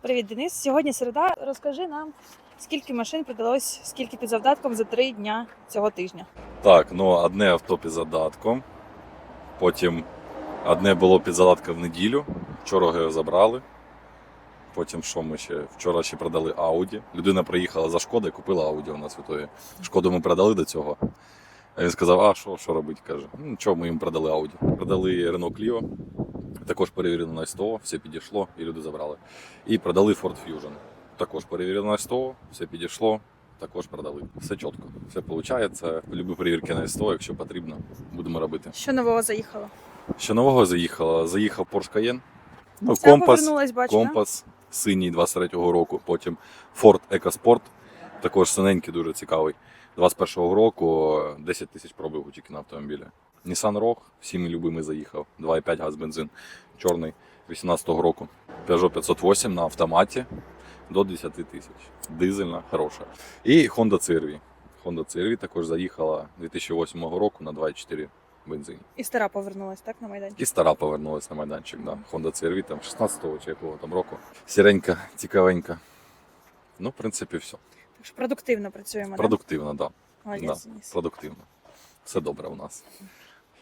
Привіт, Денис. Сьогодні середа. Розкажи нам, скільки машин продалось, скільки під завдатком за три дня цього тижня. Так, ну одне авто під задатком. Потім одне було під задатком в неділю. Вчора його забрали. Потім що ми ще? Вчора ще продали Ауді. Людина приїхала за шкоди, купила Ауді у нас в ітогі. Шкоду ми продали до цього. А він сказав: а що, що робити? каже. Ну чого ми їм продали Ауді? Продали Renault Clio. Також перевірено на СТО, все підійшло і люди забрали. І продали Ford Fusion. Також перевірено на СТО, все підійшло, також продали. Все чітко, все виходить. Любі перевірки на СТО, якщо потрібно, будемо робити. Що нового заїхало? Що нового заїхало? Заїхав Porsche Cayenne, ну, Ця компас, бачу, да? синій 23-го року, потім Ford EcoSport, також синенький, дуже цікавий. 21-го року 10 тисяч пробігу тільки на автомобілі. Nissan Rogue, всіми любими заїхав, 2,5 газ бензин, чорний 18-го року. Peugeot 508 на автоматі до 10 тисяч. Дизельна, хороша. І Honda CR-V. Honda CR-V також заїхала 2008 року на 2,4 бензині. І стара повернулась, так, на майданчик? І стара повернулася на майданчик, да. Honda CR-V там 16-го чи якого там року. Сіренька, цікавенька. Ну, в принципі, все. Так що продуктивно працюємо, Продуктивно, так. Да. да. Продуктивно. Все добре у нас.